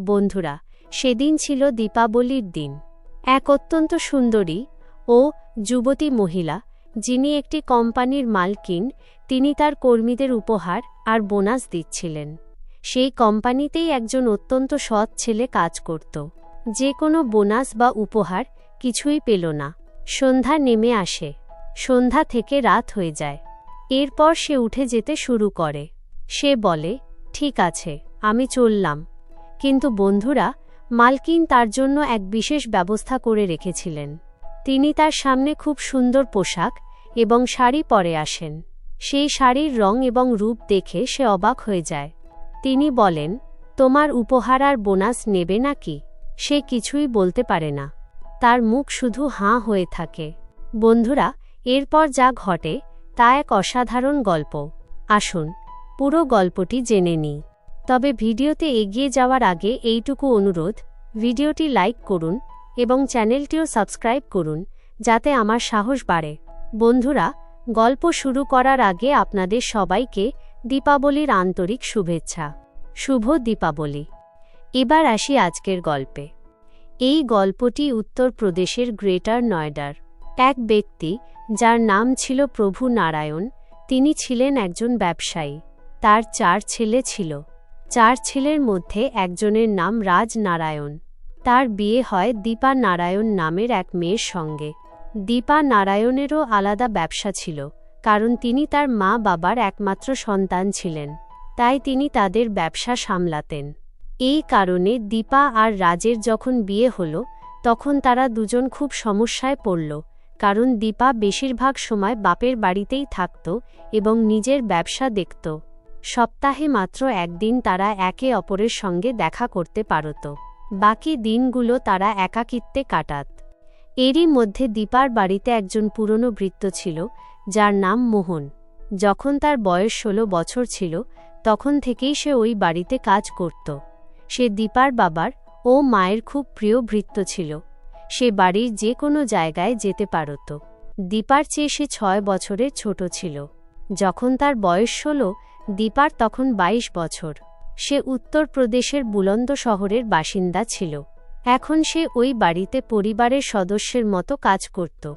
বন্ধুরা, সেদিন ছিল দীপাবলির দিন। এক অত্যন্ত সুন্দরী ও যুবতী মহিলা, যিনি একটি কোম্পানির মালকিন, তিনি তার কর্মীদের উপহার আর বোনাস দিচ্ছিলেন। সেই কোম্পানিতেই একজন অত্যন্ত সৎ ছেলে কাজ করত। যে কোনো বোনাস বা উপহার কিছুই পেল না। সন্ধ্যা নেমে আসে। সন্ধ্যা থেকে রাত হয়ে যায়। এরপর সে উঠে যেতে শুরু করে। সে বলে, ঠিক আছে, আমি চললাম। কিন্তু বন্ধুরা, মালকিন তার জন্য এক বিশেষ ব্যবস্থা করে রেখেছিলেন। তিনি তার সামনে খুব সুন্দর পোশাক এবং শাড়ি পরে আসেন। সেই শাড়ির রং এবং রূপ দেখে সে অবাক হয়ে যায়। তিনি বলেন, তোমার উপহার আর বোনাস নেবে নাকি সে কিছুই বলতে পারে না। তার মুখ শুধু হাঁ হয়ে থাকে। বন্ধুরা, এরপর যা ঘটে তা এক অসাধারণ গল্প। আসুন, পুরো গল্পটি জেনে নিই। তবে ভিডিওতে এগিয়ে যাওয়ার আগে এইটুকু অনুরোধ, ভিডিওটি লাইক করুন এবং চ্যানেলটিও সাবস্ক্রাইব করুন, যাতে আমার সাহস বাড়ে। বন্ধুরা, গল্প শুরু করার আগে আপনাদের সবাইকে দীপাবলির আন্তরিক শুভেচ্ছা। শুভ দীপাবলি। এবার আসি আজকের গল্পে। এই গল্পটি উত্তরপ্রদেশের গ্রেটার নয়ডার। এক ব্যক্তি, যার নাম ছিল প্রভু নারায়ণ, তিনি ছিলেন একজন ব্যবসায়ী। তার চার ছেলে ছিল। চার ছেলের মধ্যে একজনের নাম রাজ নারায়ণ তার বিয়ে হয় দীপা নারায়ণ নামের এক মেয়ের সঙ্গে। দীপা নারায়ণেরও আলাদা ব্যবসা ছিল, কারণ তিনি তার মা বাবার একমাত্র সন্তান ছিলেন, তাই তিনি তাদের ব্যবসা সামলাতেন। এই কারণে দীপা আর রাজের যখন বিয়ে হল, তখন তারা দুজন খুব সমস্যায় পড়ল, কারণ দীপা বেশিরভাগ সময় বাপের বাড়িতেই থাকত এবং নিজের ব্যবসা দেখত। সপ্তাহে মাত্র একদিন তারা একে অপরের সঙ্গে দেখা করতে পারত। বাকি দিনগুলো তারা একাকিত্বে কাটাত। এরই মধ্যে দীপার বাড়িতে একজন পুরনো বৃত্ত ছিল, যার নাম মোহন। যখন তার বয়স ষোলো বছর ছিল, তখন থেকেই সে ওই বাড়িতে কাজ করত। সে দীপার বাবার ও মায়ের খুব প্রিয় ভৃত্য ছিল। সে বাড়ির যে কোনো জায়গায় যেতে পারত। দীপার চেয়ে সে ছয় বছরের ছোট ছিল। যখন তার বয়স হল দীপার তখন ২২ বছর। সে উত্তরপ্রদেশের বুলন্দ শহরের বাসিন্দা ছিল। এখন সে ওই বাড়িতে পরিবারের সদস্যের মতো কাজ করত।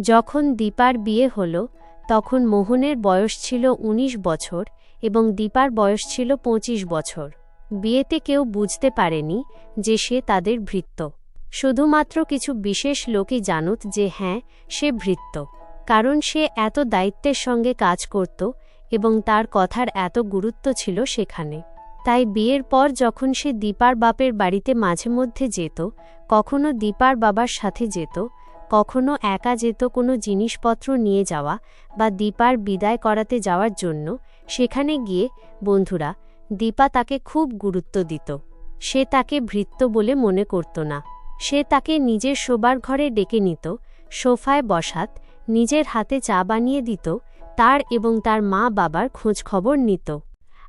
যখন দীপার বিয়ে হল, তখন মোহনের বয়স ছিল ১৯ বছর এবং দীপার বয়স ছিল ২৫ বছর। বিয়েতে কেউ বুঝতে পারেনি যে সে তাদের ভৃত্য। শুধুমাত্র কিছু বিশেষ লোকই জানত যে হ্যাঁ সে ভৃত্য। কারণ সে এত দায়িত্বের সঙ্গে কাজ করত এবং তার কথার এত গুরুত্ব ছিল সেখানে। তাই বিয়ের পর যখন সে দীপার বাপের বাড়িতে মাঝে মধ্যে যেত, কখনো দীপার বাবার সাথে যেত, কখনো একা যেত কোনো জিনিসপত্র নিয়ে যাওয়া বা দীপার বিদায় করাতে যাওয়ার জন্য, সেখানে গিয়ে, বন্ধুরা, দীপা তাকে খুব গুরুত্ব দিত। সে তাকে ভৃত্য বলে মনে করত না। সে তাকে নিজের শোবার ঘরে ডেকে নিত, সোফায় বসাত, নিজের হাতে চা বানিয়ে দিত তার এবং তার মা বাবার খোঁজ খবর নিত।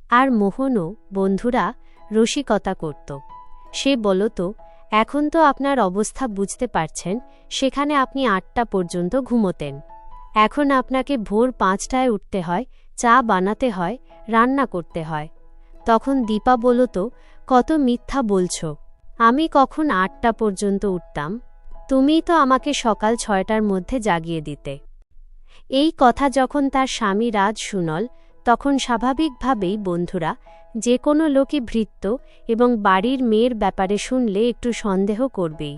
আর মোহনও, বন্ধুরা, রসিকতা করত। সে বলত, এখন তো আপনার অবস্থা বুঝতে পারছেন, সেখানে আপনি আটটা পর্যন্ত ঘুমোতেন। এখন আপনাকে ভোর পাঁচটায় উঠতে হয়, চা বানাতে হয়, রান্না করতে হয়। তখন দীপা বলত, কত মিথ্যা বলছ। আমি কখন আটটা পর্যন্ত উঠতাম? তুমিই তো আমাকে সকাল ছয়টার মধ্যে জাগিয়ে দিতে। এই কথা যখন তার স্বামী রাজ শুনল তখন স্বাভাবিকভাবেই বন্ধুরা, যে কোনো লোকই ভৃত্য এবং বাড়ির মেয়ের ব্যাপারে শুনলে একটু সন্দেহ করবেই।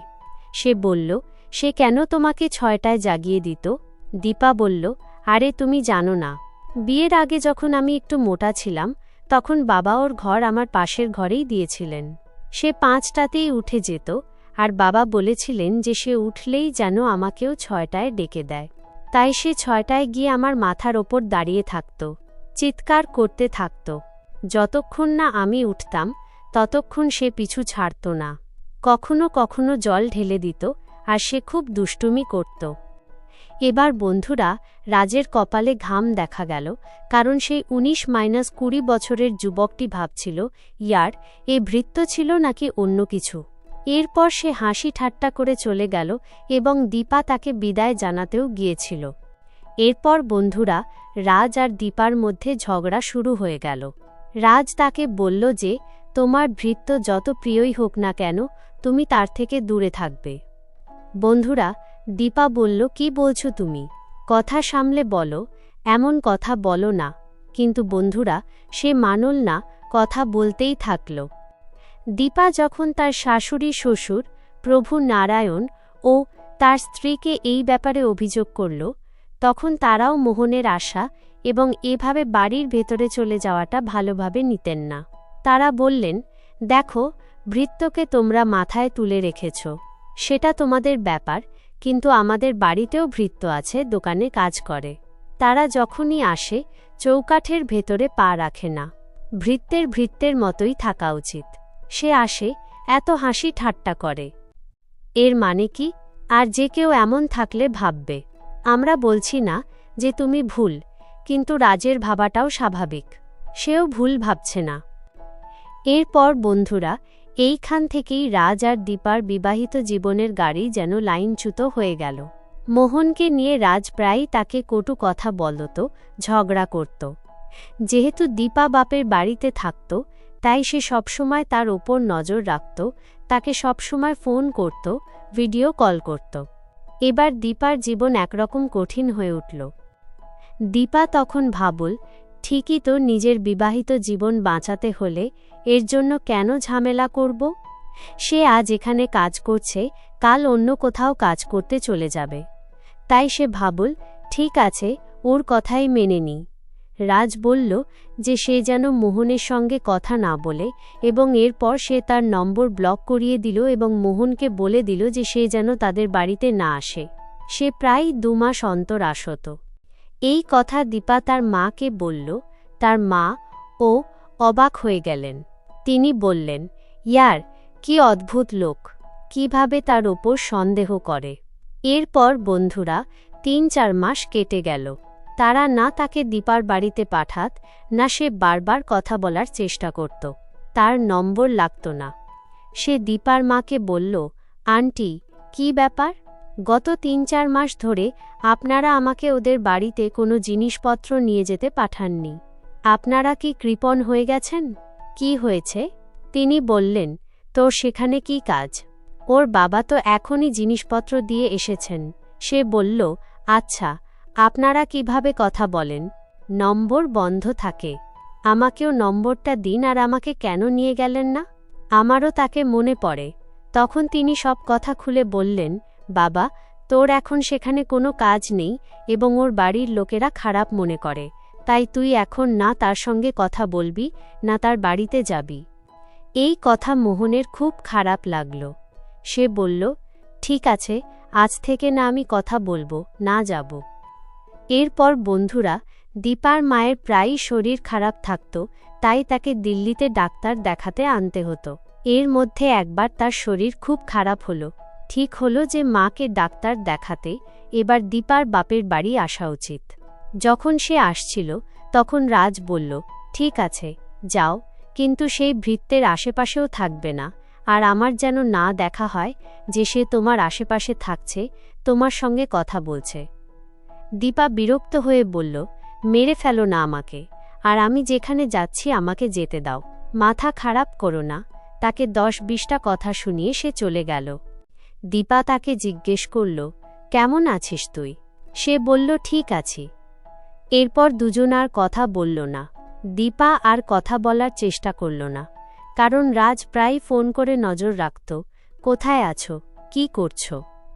সে বলল, সে কেন তোমাকে ছয়টায় জাগিয়ে দিত? দীপা বলল, আরে তুমি জানো না। বিয়ের আগে যখন আমি একটু মোটা ছিলাম, তখন বাবা ওর ঘর আমার পাশের ঘরেই দিয়েছিলেন। সে পাঁচটাতেই উঠে যেত, আর বাবা বলেছিলেন যে সে উঠলেই যেন আমাকেও ছয়টায় ডেকে দেয়। তাই সে ছয়টায় গিয়ে আমার মাথার ওপর দাঁড়িয়ে থাকত, চিৎকার করতে থাকত। যতক্ষণ না আমি উঠতাম, ততক্ষণ সে পিছু ছাড়ত না। কখনো কখনো জল ঢেলে দিত, আর সে খুব দুষ্টুমি করত। এবার বন্ধুরা, রাজের কপালে ঘাম দেখা গেল, কারণ সেই উনিশ মাইনাস কুড়ি বছরের যুবকটি ভাবছিল, ইয়ার, এ ভৃত্য ছিল নাকি অন্য কিছু? এরপর সে হাসি ঠাট্টা করে চলে গেল এবং দীপা তাকে বিদায় জানাতেও গিয়েছিল। এরপর বন্ধুরা, রাজ আর দীপার মধ্যে ঝগড়া শুরু হয়ে গেল। রাজ তাকে বলল যে, তোমার ভৃত্য যত প্রিয়ই হোক না কেন, তুমি তার থেকে দূরে থাকবে। বন্ধুরা, দীপা বলল, কি বলছো তুমি? কথা সামলে বলো, এমন কথা বলো না। কিন্তু বন্ধুরা, সে মানল না, কথা বলতেই থাকল। দীপা যখন তার শাশুড়ি শ্বশুর, প্রভু নারায়ণ ও তার স্ত্রীকে এই ব্যাপারে অভিযোগ করল, তখন তারাও মোহনের আশা এবং এভাবে বাড়ির ভেতরে চলে যাওয়াটা ভালোভাবে নিতেন না। তারা বললেন, দেখো ভৃত্যকে তোমরা মাথায় তুলে রেখেছ। সেটা তোমাদের ব্যাপার, কিন্তু আমাদের বাড়িতেও ভৃত্য আছে, দোকানে কাজ করে। তারা যখনই আসে, চৌকাঠের ভেতরে পা রাখে না। ভৃত্যের ভৃত্যের মতোই থাকা উচিত। সে আসে, এত হাসি ঠাট্টা করে। এর মানে কি? আর যে কেউ এমন থাকলে ভাববে। আমরা বলছি না যে তুমি ভুল, কিন্তু রাজের ভাবাটাও স্বাভাবিক। সেও ভুল ভাবছে না। এরপর বন্ধুরা, এইখান থেকেই রাজ আর দীপার বিবাহিত জীবনের গাড়ি যেন লাইনচ্যুত হয়ে গেল। মোহনকে নিয়ে রাজ প্রায়ই তাকে কটু কথা বলত, ঝগড়া করত। যেহেতু দীপা বাপের বাড়িতে থাকত তাই সে সবসময় তার ওপর নজর রাখত, তাকে সবসময় ফোন করত, ভিডিও কল করত। এবার দীপার জীবন একরকম কঠিন হয়ে উঠল। দীপা তখন ভাবল, ঠিকই তো নিজের বিবাহিত জীবন বাঁচাতে হলে এর জন্য কেন ঝামেলা করব? সে আজ এখানে কাজ করছে, কাল অন্য কোথাও কাজ করতে চলে যাবে। তাই সে ভাবল, ঠিক আছে, ওর কথাই মেনে নি। রাজ বলল যে সে যেন মোহনের সঙ্গে কথা না বলে এবং এরপর সে তার নম্বর ব্লক করিয়ে দিল এবং মোহনকে বলে দিল যে সে যেন তাদের বাড়িতে না আসে। সে প্রায় দুমাস অন্তর আসত। এই কথা দীপা তার মাকে বলল। তার মা ও অবাক হয়ে গেলেন। তিনি বললেন, ইয়ার, কি অদ্ভুত লোক। কীভাবে তার ওপর সন্দেহ করে? এরপর বন্ধুরা, তিন চার মাস কেটে গেল। তারা না তাকে দীপার বাড়িতে পাঠাত, না সে বারবার কথা বলার চেষ্টা করত। তার নম্বর লাগত না। সে দীপার মাকে বলল, আন্টি, কি ব্যাপার? গত তিন চার মাস ধরে আপনারা আমাকে ওদের বাড়িতে কোনো জিনিসপত্র নিয়ে যেতে পাঠাননি। আপনারা কি কৃপণ হয়ে গেছেন? কি হয়েছে? তিনি বললেন, তোর সেখানে কি কাজ? ওর বাবা তো এখনই জিনিসপত্র দিয়ে এসেছেন। সে বলল আচ্ছা আপনারা কীভাবে কথা বলেন? নম্বর বন্ধ থাকে। আমাকেও নম্বরটা দিন আর আমাকে কেন নিয়ে গেলেন না? আমারও তাকে মনে পড়ে। তখন তিনি সব কথা খুলে বললেন, বাবা, তোর এখন সেখানে কোনো কাজ নেই এবং ওর বাড়ির লোকেরা খারাপ মনে করে। তাই তুই এখন না তার সঙ্গে কথা বলবি, না তার বাড়িতে যাবি। এই কথা মোহনের খুব খারাপ লাগল। সে বলল, ঠিক আছে, আজ থেকে না আমি কথা বলব, না যাব। এরপর বন্ধুরা, দীপার মায়ের প্রায়ই শরীর খারাপ থাকত, তাই তাকে দিল্লিতে ডাক্তার দেখাতে আনতে হতো। এর মধ্যে একবার তার শরীর খুব খারাপ হলো। ঠিক হলো যে মাকে ডাক্তার দেখাতে এবার দীপার বাপের বাড়ি আসা উচিত। যখন সে আসছিল, তখন রাজ বলল, ঠিক আছে, যাও, কিন্তু সেই ভৃত্যের আশেপাশেও থাকবে না, আর আমার যেন না দেখা হয় যে সে তোমার আশেপাশে থাকছে, তোমার সঙ্গে কথা বলছে। দীপা বিরক্ত হয়ে বলল, মেরে ফেলো না আমাকে, আর আমি যেখানে যাচ্ছি আমাকে যেতে দাও। মাথা খারাপ করো না। তাকে দশ বিশটা কথা শুনিয়ে সে চলে গেল। দীপা তাকে জিজ্ঞেস করল, কেমন আছিস তুই? সে বলল, ঠিক আছি। এরপর দুজন আর কথা বলল না। দীপা আর কথা বলার চেষ্টা করল না, কারণ রাজ প্রায় ফোন করে নজর রাখত, কোথায় আছো? কি করছ?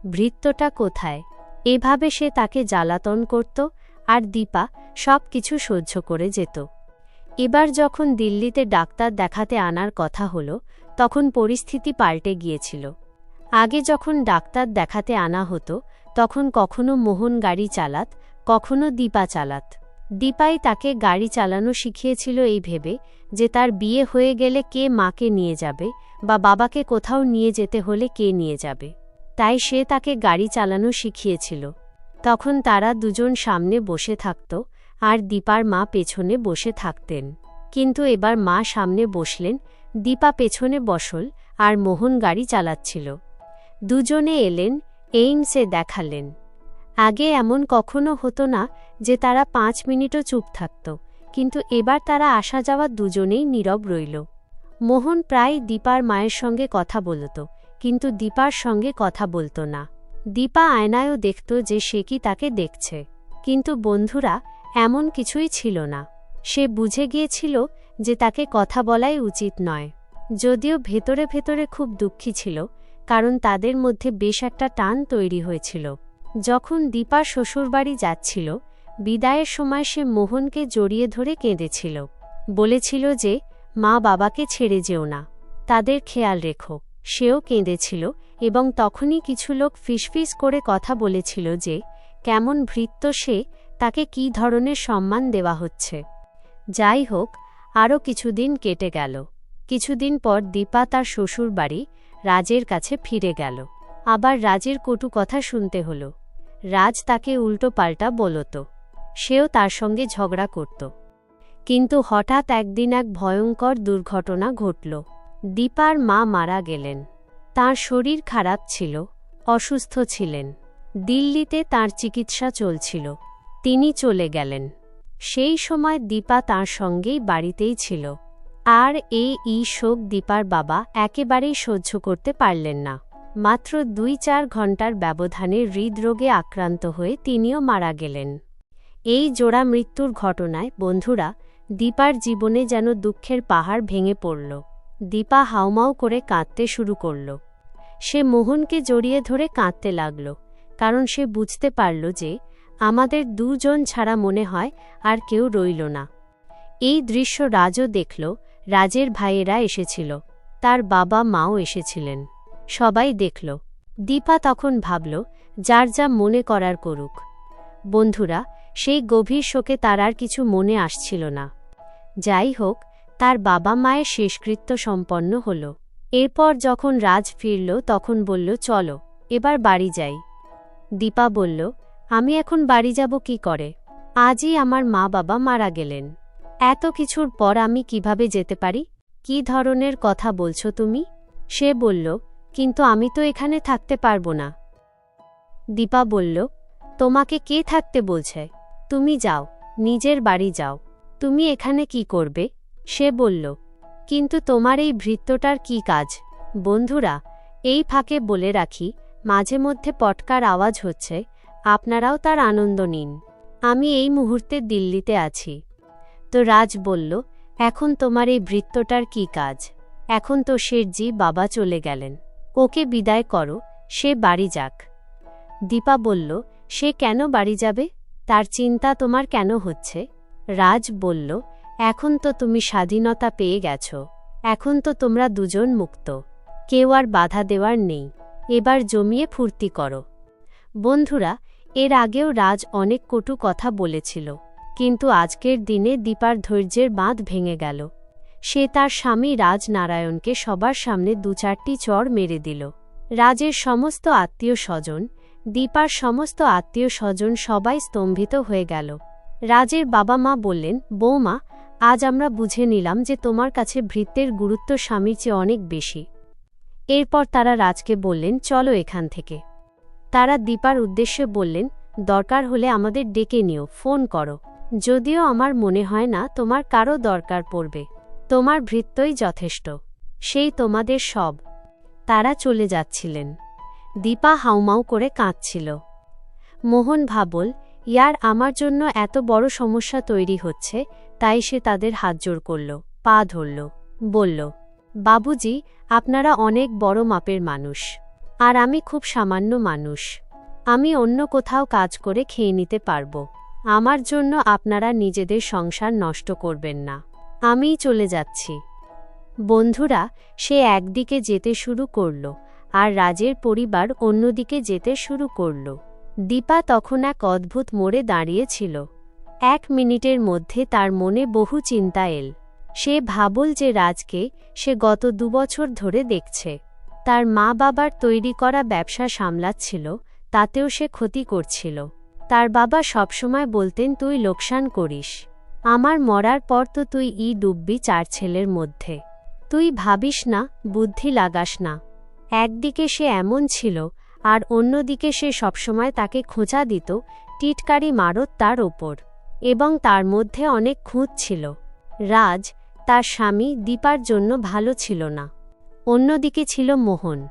ভৃত্যটা কোথায়? এভাবে সে তাকে জ্বালাতন করত আর দীপা সব কিছু সহ্য করে যেত। এবার যখন দিল্লিতে ডাক্তার দেখাতে আনার কথা হল, তখন পরিস্থিতি পাল্টে গিয়েছিল। আগে যখন ডাক্তার দেখাতে আনা হতো, তখন কখনো মোহন গাড়ি চালাত, কখনো দীপা চালাত। দীপাই তাকে গাড়ি চালানো শিখিয়েছিল এই ভেবে যে তার বিয়ে হয়ে গেলে কে মাকে নিয়ে যাবে বা বাবাকে কোথাও নিয়ে যেতে হলে কে নিয়ে যাবে। তাই সে তাকে গাড়ি চালানো শিখিয়েছিল। তখন তারা দুজন সামনে বসে থাকত আর দীপার মা পেছনে বসে থাকতেন। কিন্তু এবার মা সামনে বসলেন, দীপা পেছনে বসল আর মোহন গাড়ি চালাচ্ছিল। দুজনে এলেন, এইমসে দেখালেন। আগে এমন কখনো হতো না যে তারা পাঁচ মিনিটও চুপ থাকত, কিন্তু এবার তারা আসা যাওয়া দুজনেই নীরব রইল। মোহন প্রায় দীপার মায়ের সঙ্গে কথা বলত কিন্তু দীপার সঙ্গে কথা বলতো না। দীপা আয়নায়ও দেখত যে সে কি তাকে দেখছে। কিন্তু বন্ধুরা, এমন কিছুই ছিল না। সে বুঝে গিয়েছিল যে তাকে কথা বলাই উচিত নয়। যদিও ভেতরে ভেতরে খুব দুঃখী ছিল, কারণ তাদের মধ্যে বেশ একটা টান তৈরি হয়েছিল। যখন দীপা শ্বশুরবাড়ি যাচ্ছিল, বিদায়ের সময় সে মোহনকে জড়িয়ে ধরে কেঁদেছিল। বলেছিল যে, মা বাবাকে ছেড়ে যেও না। তাদের খেয়াল রেখো। সেও কেঁদেছিল এবং তখনই কিছু লোক ফিসফিস করে কথা বলেছিল যে, কেমন ভৃত্য সে, তাকে কি ধরনের সম্মান দেওয়া হচ্ছে? যাই হোক, আরও কিছুদিন কেটে গেল। কিছুদিন পর দীপা তার শ্বশুর বাড়ি রাজের কাছে ফিরে গেল। আবার রাজের কটু কথা শুনতে হল। রাজ তাকে উল্টো পাল্টা বলত। সেও তার সঙ্গে ঝগড়া করত। কিন্তু হঠাৎ একদিন এক ভয়ঙ্কর দুর্ঘটনা ঘটল। দীপার মা মারা গেলেন। তার শরীর খারাপ ছিল, অসুস্থ ছিলেন। দিল্লিতে তার চিকিৎসা চলছিল। তিনি চলে গেলেন। সেই সময় দীপা তার সঙ্গেই বাড়িতেই ছিল। আর এই ই শোক দীপার বাবা একেবারেই সহ্য করতে পারলেন না। মাত্র দুই চার ঘণ্টার ব্যবধানে হৃদরোগে আক্রান্ত হয়ে তিনিও মারা গেলেন। এই জোড়া মৃত্যুর ঘটনায় বন্ধুরা, দীপার জীবনে যেন দুঃখের পাহাড় ভেঙে পড়ল। দীপা হাউমাউ করে কাঁদতে শুরু করল। সে মোহনকে জড়িয়ে ধরে কাঁদতে লাগল, কারণ সে বুঝতে পারল যে আমাদের দুজন ছাড়া মনে হয় আর কেউ রইল না। এই দৃশ্য রাজও দেখল, রাজের ভাইয়েরা এসেছিল, তার বাবা মাও এসেছিলেন, সবাই দেখল। দীপা তখন ভাবল, যার যা মনে করার করুক। বন্ধুরা, সেই গভীর শোকে তার আর কিছু মনে আসছিল না। যাই হোক তার বাবা মায়ের শেষকৃত্য সম্পন্ন হল। এরপর যখন রাজ ফিরল, তখন বলল, চলো, এবার বাড়ি যাই। দীপা বলল, আমি এখন বাড়ি যাব কি করে? আজই আমার মা বাবা মারা গেলেন। এত কিছুর পর আমি কীভাবে যেতে পারি? কি ধরনের কথা বলছো তুমি? সে বলল, কিন্তু আমি তো এখানে থাকতে পারব না। দীপা বলল, তোমাকে কে থাকতে বলছে? তুমি যাও, নিজের বাড়ি যাও। তুমি এখানে কি করবে? সে বলল, কিন্তু তোমার এই ভৃত্যটার কি কাজ? বন্ধুরা, এই ফাঁকে বলে রাখি, মাঝে মধ্যে পটকার আওয়াজ হচ্ছে, আপনারাও তার আনন্দ নিন। আমি এই মুহূর্তে দিল্লিতে আছি। তো রাজ বলল, এখন তোমার এই বৃত্তটার কি কাজ? এখন তো শেরজি বাবা চলে গেলেন। ওকে বিদায় করো, সে বাড়ি যাক। দীপা বলল, সে কেন বাড়ি যাবে? তার চিন্তা তোমার কেন হচ্ছে? রাজ বলল এখন তো তুমি স্বাধীনতা পেয়ে গেছ। এখন তো তোমরা দুজন মুক্ত। কেউ আর বাধা দেওয়ার নেই। এবার জমিয়ে ফুর্তি করো। বন্ধুরা, এর আগেও রাজ অনেক কটু কথা বলেছিল, কিন্তু আজকের দিনে দীপার ধৈর্যের বাঁধ ভেঙে গেল। সে তার স্বামী রাজনারায়ণকে সবার সামনে দু চারটি চড় মেরে দিল। রাজের সমস্ত আত্মীয় স্বজন দীপার সমস্ত আত্মীয় স্বজন সবাই স্তম্ভিত হয়ে গেল। রাজের বাবা মা বললেন, বৌমা আজ আমরা বুঝে নিলাম যে তোমার কাছে ভৃত্যের গুরুত্ব স্বামীর চেয়ে অনেক বেশি। এরপর তারা রাজকে বললেন, চলো এখান থেকে। তারা দীপার উদ্দেশ্যে বললেন, দরকার হলে আমাদের ডেকে নিও, ফোন করো। যদিও আমার মনে হয় না তোমার কারও দরকার পড়বে। তোমার ভৃত্যই যথেষ্ট, সেই তোমাদের সব। তারা চলে যাচ্ছিলেন। দীপা হাউমাউ করে কাঁদছিল। মোহন ভাবল ইয়ার আমার জন্য এত বড় সমস্যা তৈরি হচ্ছে, তাই সে তাদের হাত জোর করল, পা ধরল, বলল, বাবুজি, আপনারা অনেক বড় মাপের মানুষ, আর আমি খুব সামান্য মানুষ। আমি অন্য কোথাও কাজ করে খেয়ে নিতে পারব। আমার জন্য আপনারা নিজেদের সংসার নষ্ট করবেন না। আমিই চলে যাচ্ছি। বন্ধুরা, সে একদিকে যেতে শুরু করল, আর রাজের পরিবার অন্যদিকে যেতে শুরু করল। দীপা তখন এক অদ্ভুত মোড়ে দাঁড়িয়েছিল। এক মিনিটের মধ্যে তার মনে বহু চিন্তা এল। সে ভাবল যে রাজকে সে গত দুবছর ধরে দেখছে। তার মা বাবার তৈরি করা ব্যবসা সামলাচ্ছিল, তাতেও সে ক্ষতি করছিল। তার বাবা সবসময় বলতেন, তুই লোকসান করিস। আমার মরার পর তো তুই ই ডুববি চার ছেলের মধ্যে। তুই ভাবিস না, বুদ্ধি লাগাস না। একদিকে সে এমন ছিল আর অন্যদিকে সে সবসময় তাকে খোঁচা দিত, টিটকারি মারত তার ওপর। এবং তার মধ্যে অনেক খুঁত ছিল। রাজ, তার স্বামী দীপার জন্য ভালো ছিল না। অন্যদিকে ছিল মোহন।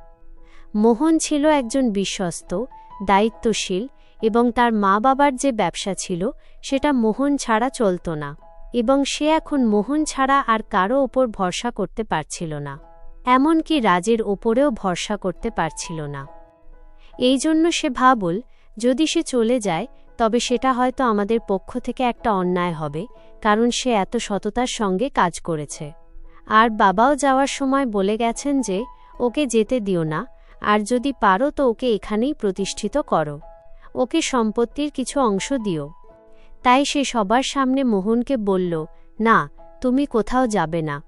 মোহন ছিল একজন বিশ্বস্ত, দায়িত্বশীল এবং তার মা বাবার যে ব্যবসা ছিল, সেটা মোহন ছাড়া চলত না। এবং সে এখন মোহন ছাড়া আর কারও ওপর ভরসা করতে পারছিল না। এমনকি রাজের ওপরেও ভরসা করতে পারছিল না। এই জন্য সে ভাবল, যদি সে চলে যায়, তবে সেটা হয়তো আমাদের পক্ষ থেকে একটা অন্যায় হবে, কারণ সে এত সততার সঙ্গে কাজ করেছে। আর বাবাও যাওয়ার সময় বলে গেছেন যে, ওকে যেতে দিও না, আর যদি পারো তো ওকে এখানেই প্রতিষ্ঠিত করো। ওকে সম্পত্তির কিছু অংশ দিও। তাই সে সবার সামনে মোহনকে বলল, না, তুমি কোথাও যাবে না।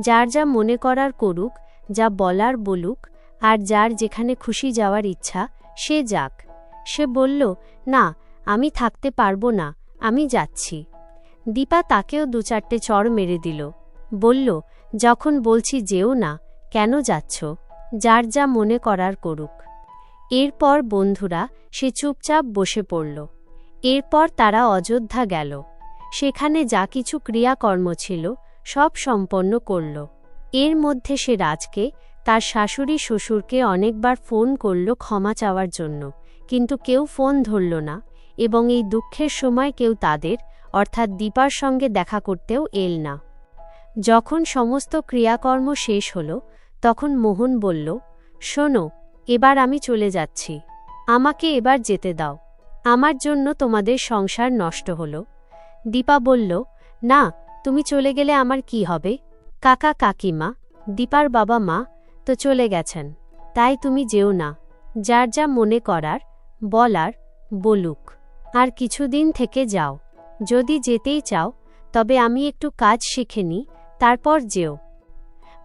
যার যা মনে করার করুক, যা বলার বলুক আর যার যেখানে খুশি যাওয়ার ইচ্ছা, সে যাক। সে বলল, না, আমি থাকতে পারব না, আমি যাচ্ছি। দীপা তাকেও দু চারটে চড় মেরে দিল। বলল, যখন বলছি যেও না, কেন যাচ্ছ? যার যা মনে করার করুক। এরপর বন্ধুরা, সে চুপচাপ বসে পড়ল। এরপর তারা অযোধ্যা গেল। সেখানে যা কিছু ক্রিয়াকর্ম ছিল, সব সম্পন্ন করল। এর মধ্যে সে রাজকে তার শাশুড়ি শ্বশুরকে অনেকবার ফোন করল ক্ষমা চাওয়ার জন্য, কিন্তু কেউ ফোন ধরল না এবং এই দুঃখের সময় কেউ তাদের, অর্থাৎ দীপার সঙ্গে দেখা করতেও এল না। যখন সমস্ত ক্রিয়াকর্ম শেষ হল, তখন মোহন বলল, শোনো, এবার আমি চলে যাচ্ছি। আমাকে এবার যেতে দাও। আমার জন্য তোমাদের সংসার নষ্ট হল। দীপা বলল, না, তুমি চলে গেলে আমার কি হবে? কাকা কাকিমা, দীপার বাবা মা তো চলে গেছেন। তাই তুমি যেও না। যার যা মনে করার, বলার, বলুক। আর কিছুদিন থেকে যাও। যদি যেতেই চাও, তবে আমি একটু কাজ শিখে নিই, তারপর যেও।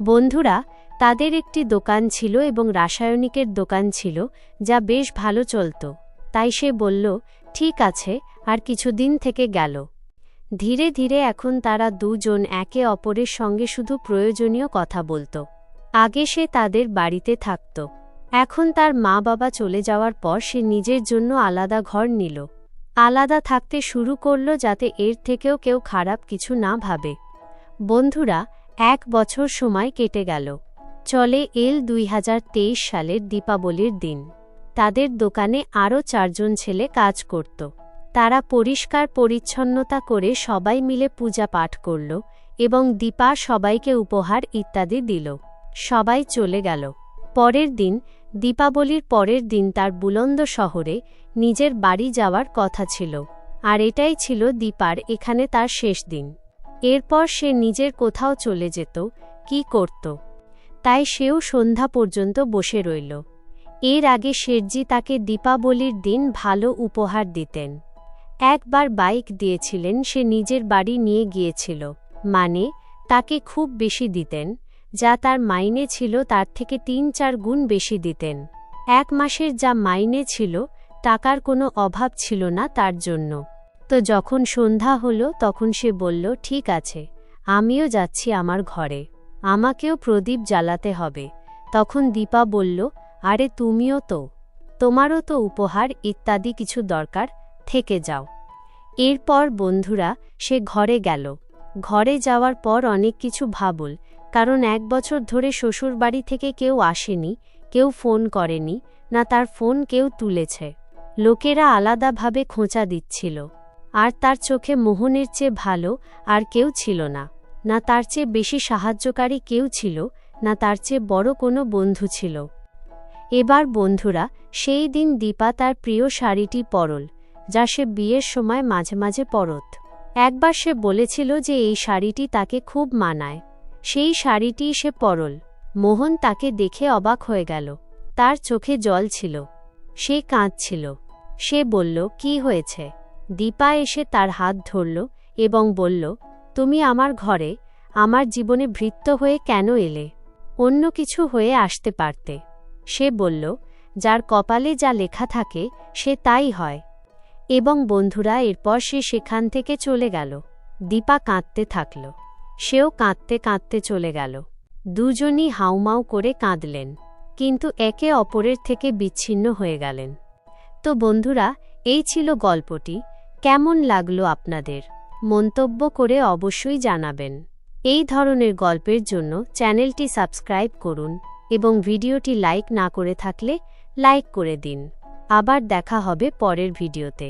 বন্ধুরা, তাদের একটি দোকান ছিল এবং রাসায়নিকের দোকান ছিল, যা বেশ ভালো চলত। তাই সে বলল, ঠিক আছে, আর কিছুদিন থেকে গেল। ধীরে ধীরে এখন তারা দুজন একে অপরের সঙ্গে শুধু প্রয়োজনীয় কথা বলত। আগে সে তাদের বাড়িতে থাকত। এখন তার মা বাবা চলে যাওয়ার পর সে নিজের জন্য আলাদা ঘর নিল। আলাদা থাকতে শুরু করল যাতে এর থেকেও কেউ খারাপ কিছু না ভাবে। বন্ধুরা, এক বছর সময় কেটে গেল। চলে এল দুই হাজার তেইশ সালের দীপাবলির দিন। তাদের দোকানে আরও চারজন ছেলে কাজ করত। তারা পরিষ্কার পরিচ্ছন্নতা করে সবাই মিলে পূজা পাঠ করল এবং দীপা সবাইকে উপহার ইত্যাদি দিল। সবাই চলে গেল। পরের দিন, দীপাবলির পরের দিন তার বুলন্দ শহরে নিজের বাড়ি যাওয়ার কথা ছিল। আর এটাই ছিল দীপার এখানে তার শেষ দিন। এরপর সে নিজের কোথাও চলে যেত, কি করত। তাই সেও সন্ধ্যা পর্যন্ত বসে রইল। এর আগে শেরজি তাকে দীপাবলির দিন ভালো উপহার দিতেন। একবার বাইক দিয়েছিলেন, সে নিজের বাড়ি নিয়ে গিয়েছিল। মানে তাকে খুব বেশি দিতেন যা তার মাইনে ছিল তার থেকে তিন চার গুণ বেশি দিতেন। এক মাসের যা মাইনে ছিল, টাকার কোনো অভাব ছিল না তার জন্য। তো যখন সন্ধ্যা হলো, তখন সে বলল, ঠিক আছে, আমিও যাচ্ছি আমার ঘরে। আমাকেও প্রদীপ জ্বালাতে হবে। তখন দীপা বলল, আরে তুমিও তো। তোমারও তো উপহার, ইত্যাদি কিছু দরকার, থেকে যাও। এরপর বন্ধুরা, সে ঘরে গেল। ঘরে যাওয়ার পর অনেক কিছু ভাবল কারণ এক বছর ধরে শ্বশুর বাড়ি থেকে কেউ আসেনি, কেউ ফোন করেনি, না তার ফোন কেউ তুলেছে। লোকেরা আলাদাভাবে খোঁচা দিচ্ছিল। আর তার চোখে মোহনের চেয়ে ভালো আর কেউ ছিল না। না তার চেয়ে বেশি সাহায্যকারী কেউ ছিল, না তার চেয়ে বড় কোনো বন্ধু ছিল। এবার বন্ধুরা, সেই দিন দীপা তার প্রিয় শাড়িটি পরল, যা সে বিয়ের সময় মাঝে মাঝে পরত। একবার সে বলেছিল যে এই শাড়িটি তাকে খুব মানায়। সেই শাড়িটি সে পরল। মোহন তাকে দেখে অবাক হয়ে গেল। তার চোখে জল ছিল। সে কাঁদছিল। সে বলল, কি হয়েছে? দীপা এসে তার হাত ধরল এবং বলল, তুমি আমার ঘরে, আমার জীবনে ভৃত্য হয়ে কেন এলে? অন্য কিছু হয়ে আসতে পারতে। সে বলল, যার কপালে যা লেখা থাকে, সে তাই হয়। এবং বন্ধুরা, এরপর সে সেখান থেকে চলে গেল। দীপা কাঁদতে থাকল। সেও কাঁদতে কাঁদতে চলে গেল। দুজনই হাউমাউ করে কাঁদলেন, কিন্তু একে অপরের থেকে বিচ্ছিন্ন হয়ে গেলেন। তো বন্ধুরা, এই ছিল গল্পটি। কেমন লাগল আপনাদের? মন্তব্য করে অবশ্যই জানাবেন। এই ধরনের গল্পের জন্য চ্যানেলটি সাবস্ক্রাইব করুন এবং ভিডিওটি লাইক না করে থাকলে লাইক করে দিন। আবার দেখা হবে পরের ভিডিওতে।